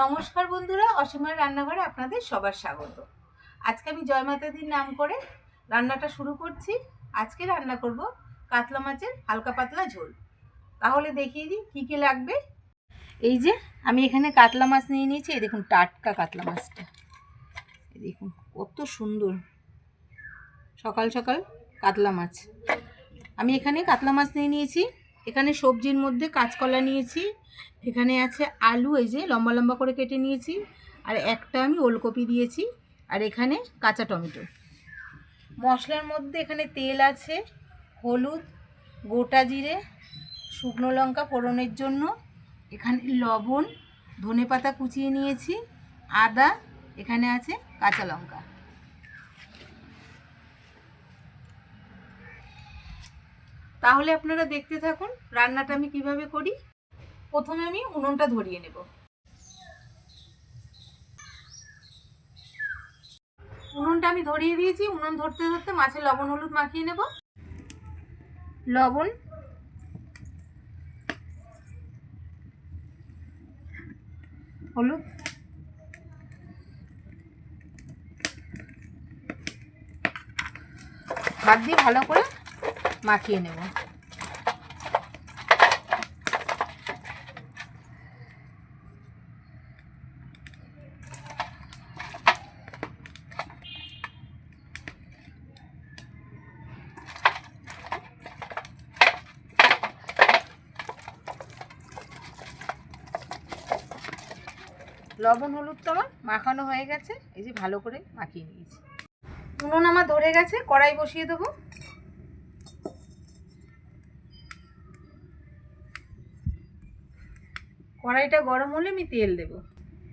নমস্কার বন্ধুরা, অসীমার রান্নাঘরে আপনাদের সবার স্বাগত। আজকে আমি জয় মাতাদির নাম করে রান্নাটা শুরু করছি। আজকে রান্না করব কাতলা মাছের হালকা পাতলা ঝোল। তাহলে দেখিয়ে দিই কী কী লাগবে। এই যে, আমি এখানে কাতলা মাছ নিয়ে নিয়েছি, এই দেখুন টাটকা কাতলা মাছটা। দেখুন, কত সুন্দর। সকাল সকাল কাতলা মাছ। আমি এখানে কাতলা মাছ নিয়ে নিয়েছি এখানে সবজির মধ্যে কাঁচকলা নিয়েছি, এখানে আছে আলু, এই যে লম্বা লম্বা করে কেটে নিয়েছি, আর একটা আমি ওলকপি দিয়েছি, আর এখানে কাঁচা টমেটো। মশলার মধ্যে এখানে তেল আছে, হলুদ, গোটা জিরে, শুকনো লঙ্কা ফোড়নের জন্য, এখানে লবণ ধনে পাতা কুচিয়ে নিয়েছি, আদা, এখানে আছে কাঁচা লঙ্কা। তাহলে আপনারা দেখতে থাকুন, রান্নাটা আমি কীভাবে করি। প্রথমে আমি উনুনটা ধরিয়ে নেব। উনুনটা আমি ধরিয়ে দিয়েছি। উনুন ধরতে ধরতে মাছের লবণ, হলুদ মাখিয়ে নেব। লবণ। হলুদ। হাত দিয়ে ভালো করে মাখিয়ে নেব। লবণ, হলুদ তো আমার মাখানো হয়ে গেছে, এই যে ভালো করে মাখিয়ে নিয়েছি। উনুন আমার ধরে গেছে, কড়াই বসিয়ে দেবো। কড়াইটা গরম হলে আমি তেল দেব।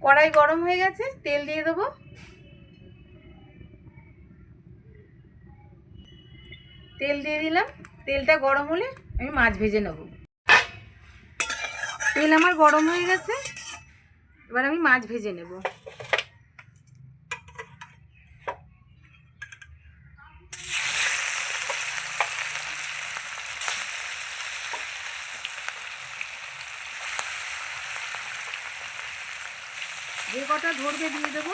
কড়াই গরম হয়ে গেছে, তেল দিয়ে দেবো। তেল দিয়ে দিলাম। তেলটা গরম হলে আমি মাছ ভেজে নেব। তেল আমার গরম হয়ে গেছে, এবার আমি মাছ ভেজে নেব। যে কটা ধরবে দিয়ে দেবো।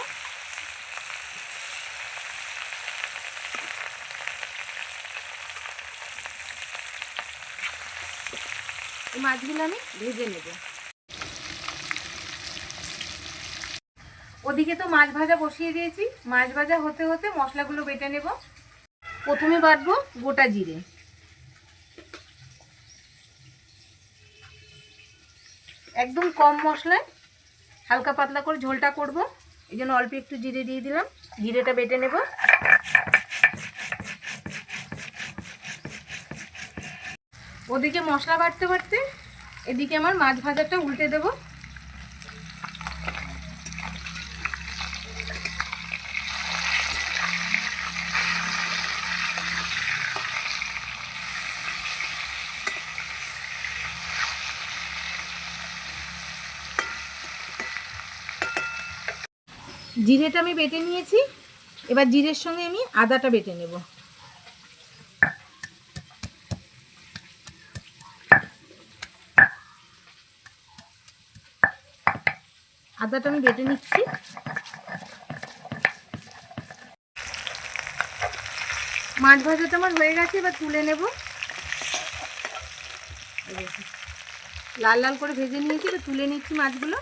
মাছগুলো আমি ভেজে নেব। ওদিকে তো মাছ ভাজা বসিয়ে দিয়েছি। মাছ ভাজা হতে হতে মশলাগুলো বেটে নেব। প্রথমে বাটবো গোটা জিরে। একদম কম মশলায় হালকা পাতলা করে ঝোলটা করব। এই জন্য অল্প একটু জিরে দিয়ে দিলাম। জিরেটা বেটে নেব। ওদিকে মশলা বাটতে বাটতে এদিকে আমার মাছ ভাজাটা উল্টে দেব। জিরেটা আমি বেটে নিয়েছি। এবার জিরের সঙ্গে আমি আদাটা বেটে নেব। আদাটা আমি বেটে নিচ্ছি। মাছ ভাজাটা আমার হয়ে গেছে, এবার তুলে নেব। লাল লাল করে ভেজে নিয়েছি, এবার তুলে নিচ্ছি মাছগুলো।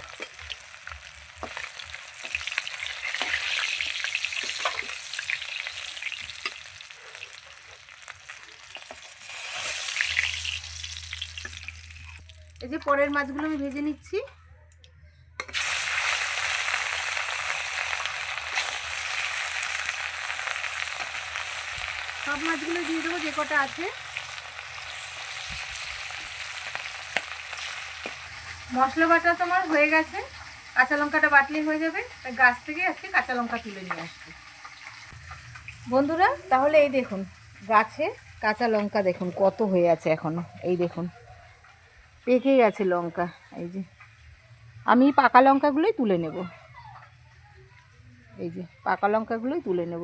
পরের মাছগুলো আমি ভেজে নিচ্ছি। সব মাছগুলো দিয়ে দেবো যে কটা আছে। মশলা বাটা তোমার হয়ে গেছে, কাঁচা লঙ্কাটা বাটলেই হয়ে যাবে। গাছ থেকে আজকে কাঁচা লঙ্কা তুলে নিয়ে আসছি। বন্ধুরা, তাহলে এই দেখুন, গাছে কাঁচা লঙ্কা দেখুন, কত হয়ে আছে এখনও। এই দেখুন। পেকে গেছে লঙ্কা, এই যে। আমি পাকা লঙ্কাগুলোই তুলে নেব। এই যে, পাকা লঙ্কাগুলোই তুলে নেব।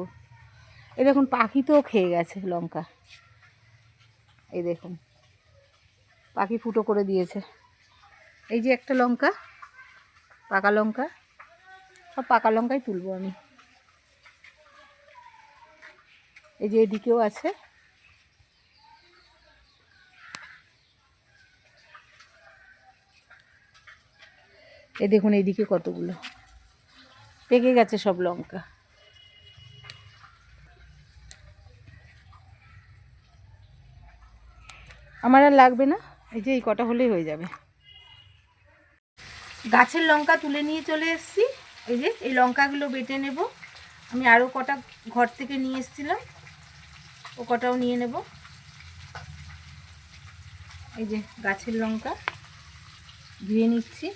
এই দেখুন, পাখি তো খেয়ে গেছে লঙ্কা। এই দেখুন, পাখি ফুটো করে দিয়েছে। এই যে একটা লঙ্কা, পাকা লঙ্কা, সব পাকা লঙ্কাই তুলবো আমি। এই যে এদিকেও আছে। এই দেখুন, এইদিকে কতগুলো। পেকে গেছে সব লঙ্কা। আমার আর লাগবে না, এই যে এই কটা হলেই হয়ে যাবে। গাছের লঙ্কা তুলে নিয়ে চলে এসেছি। এই যে, এই লঙ্কাগুলো বেটে নেব। আমি আরও কটা ঘর থেকে নিয়ে এসেছিলাম। ও কটাও নিয়ে নেব। এই যে, গাছের লঙ্কা ধুয়ে নিচ্ছি।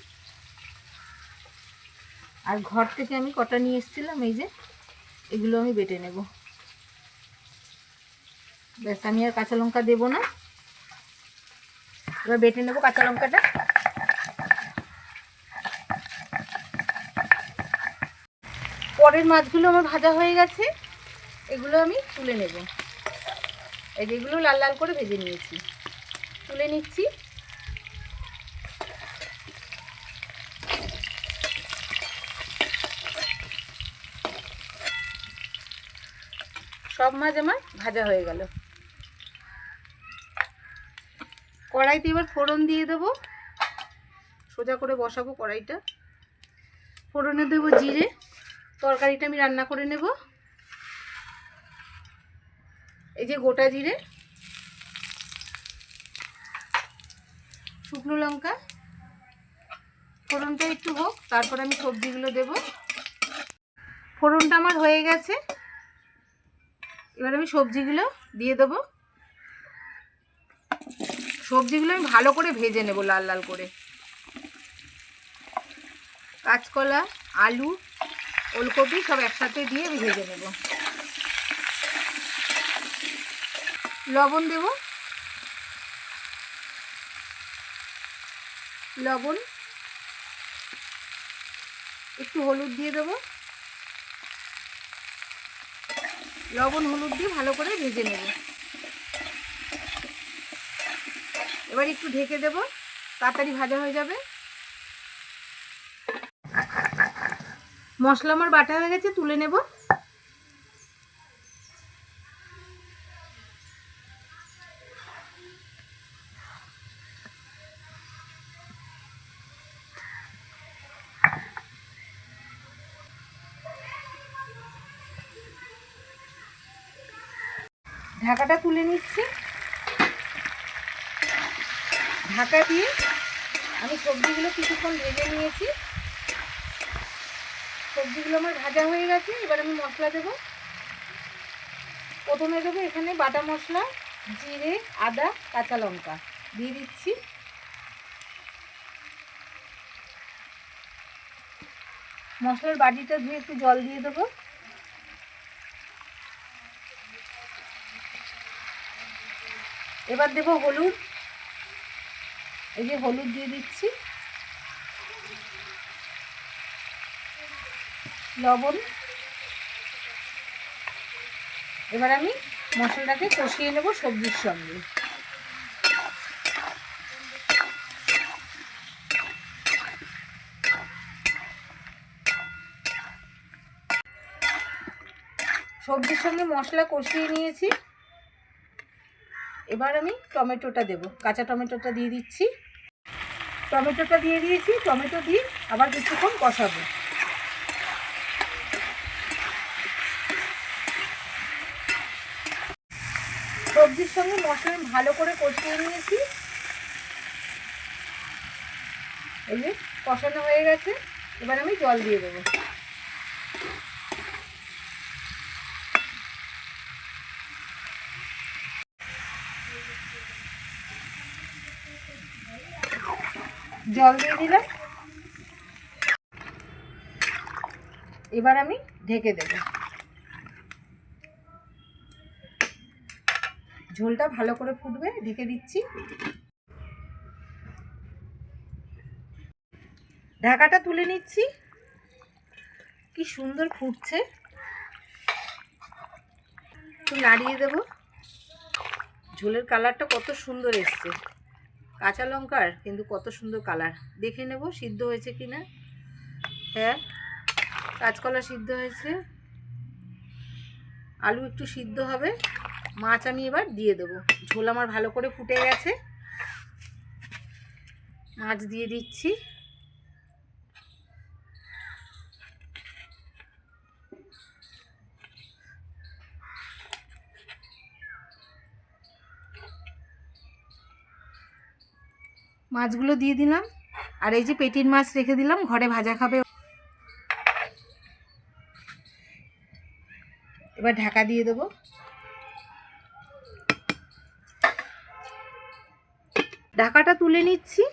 আর ঘর থেকে আমি কটা নিয়ে এসেছিলাম, এই যে এগুলো আমি বেটে নেব। ব্যাস, আমি আর কাঁচা লঙ্কা দেবো না। এবার বেটে নেব কাঁচা লঙ্কাটা। পরের মাছগুলো আমার ভাজা হয়ে গেছে, এগুলো আমি তুলে নেব। এই যেগুলো লাল লাল করে ভেজে নিয়েছি। তুলে নিচ্ছি। সব মাছ আমার ভাজা হয়ে গেল। কড়াইতে এবার ফোড়ন দিয়ে দেবো। সোজা করে বসাবো কড়াইটা। ফোড়নে দেবো জিরে। তরকারিটা আমি রান্না করে নেব। এই যে গোটা জিরে। শুকনো লঙ্কা। ফোড়নটা একটু হোক, তারপর আমি সবজিগুলো দেব। ফোড়নটা আমার হয়ে গেছে। এবার আমি সবজিগুলো দিয়ে দেবো। সবজিগুলো আমি ভালো করে ভেজে নেব লাল লাল করে। কাঁচকলা, আলু, ওলকপি সব একসাথে দিয়ে আমি ভেজে নেব। লবণ দেব। লবণ। একটু হলুদ দিয়ে দেবো। লবণ, হলুদ দিয়ে ভালো করে ভেজে নেব। এবার একটু ঢেকে দেব, তাড়াতাড়ি ভাজা হয়ে যাবে। মশলা আমার বাটা হয়ে গেছে, তুলে নেব। ঢাকাটা তুলে নিচ্ছি। ঢাকা দিয়ে আমি সবজিগুলো কিছুক্ষণ ভেজে নিয়েছি। সবজিগুলো আমার ভাজা হয়ে গেছে, এবার আমি মশলা দেব। প্রথমে দেবো এখানে বাটা মশলা, জিরে, আদা, কাঁচা লঙ্কা। দিয়ে দিচ্ছি। মশলার বাটিটা ধুয়ে একটু জল দিয়ে দেবো। এবার দেব হলুদ। এই যে হলুদ দিয়ে দিচ্ছি। লবণ। এবার আমি মশলাটাকে কষিয়ে নেব সবজির সঙ্গে। সবজির সঙ্গে মশলা কষিয়ে নিয়েছি। এবার আমি টমেটোটা দেব। কাঁচা টমেটোটা দিয়ে দিচ্ছি। টমেটোটা দিয়ে দিয়েছি, টমেটো দিয়ে আবার কিছুক্ষণ কষাবো। সবজির সঙ্গে মশলা ভালো করে কষিয়ে নিয়েছি। এই যে কষানো হয়ে গেছে, এবার আমি জল দিয়ে দেবো। জল দিয়ে দিলাম এবার আমি ঢেকে দেব। ঝোলটা ভালো করে ফুটবে, ঢেকে দিচ্ছি। ঢাকাটা তুলে নিচ্ছি। কি সুন্দর ফুটছে। একটু নাড়িয়ে দেব। ঝোলের কালারটা কত সুন্দর এসছে। কাঁচা লঙ্কার, কিন্তু কত সুন্দর কালার দেখে নেব, সিদ্ধ হয়েছে কি না হ্যাঁ কাঁচকলা সিদ্ধ হয়েছে। আলু একটু সিদ্ধ হবে। মাছ আমি এবার দিয়ে দেবো। ঝোল আমার ভালো করে ফুটে গেছে। মাছ দিয়ে দিচ্ছি। মাছগুলো দিয়ে দিলাম। আর এই যে পেটির মাছ রেখে দিলাম, ঘরে ভাজা খাবে এবার ঢাকা দিয়ে দেবো। ঢাকাটা তুলে নিচ্ছি।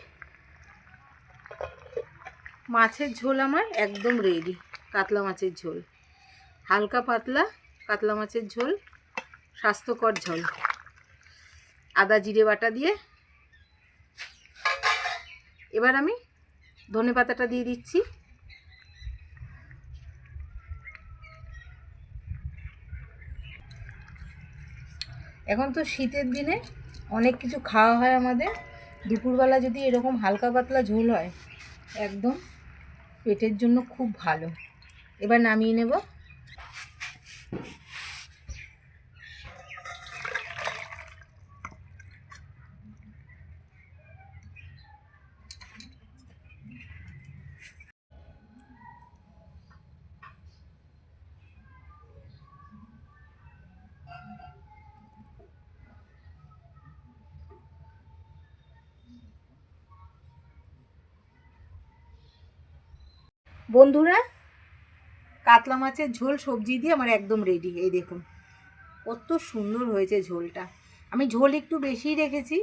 মাছের ঝোল আমার একদম রেডি কাতলা মাছের ঝোল। হালকা পাতলা কাতলা মাছের ঝোল, স্বাস্থ্যকর ঝোল। আদা, জিরে বাটা দিয়ে এবার আমি ধনে পাতাটা দিয়ে দিচ্ছি। এখন তো শীতের দিনে অনেক কিছু খাওয়া হয় আমাদের। দুপুরবেলা যদি এরকম হালকা পাতলা ঝোল হয়, একদম পেটের জন্য খুব ভালো। এবার নামিয়ে নেব। বন্ধুরা, কাতলা মাছের ঝোল সবজি দিয়ে আমার একদম রেডি এই দেখুন, কত সুন্দর হয়েছে ঝোলটা। আমি ঝোল একটু বেশিই রেখেছি।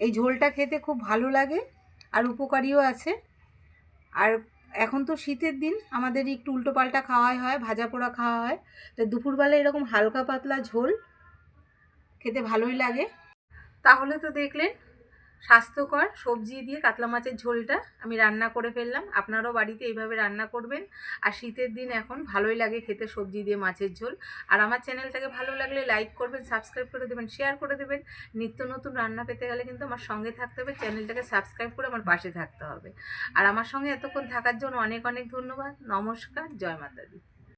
এই ঝোলটা খেতে খুব ভালো লাগে, আর উপকারীও আছে। আর এখন তো শীতের দিন, আমাদের একটু উল্টো পাল্টা খাওয়াই হয়, ভাজা পোড়া খাওয়া হয়। তো দুপুরবেলা এরকম হালকা পাতলা ঝোল খেতে ভালোই লাগে। তাহলে তো দেখলেন স্বাস্থ্যকর সবজি দিয়ে কাতলা মাছের ঝোলটা আমি রান্না করে ফেললাম। আপনারাও বাড়িতে এইভাবে রান্না করবেন। আর শীতের দিন এখন ভালোই লাগে খেতে সবজি দিয়ে মাছের ঝোল। আর আমার চ্যানেলটাকে ভালো লাগলে লাইক করবেন, সাবস্ক্রাইব করে দেবেন, শেয়ার করে দেবেন। নিত্য নতুন রান্না পেতে গেলে কিন্তু আমার সঙ্গে থাকতে হবে, চ্যানেলটাকে সাবস্ক্রাইব করে আমার পাশে থাকতে হবে। আর আমার সঙ্গে এতক্ষণ থাকার জন্য অনেক অনেক ধন্যবাদ। নমস্কার, জয় মাতা দি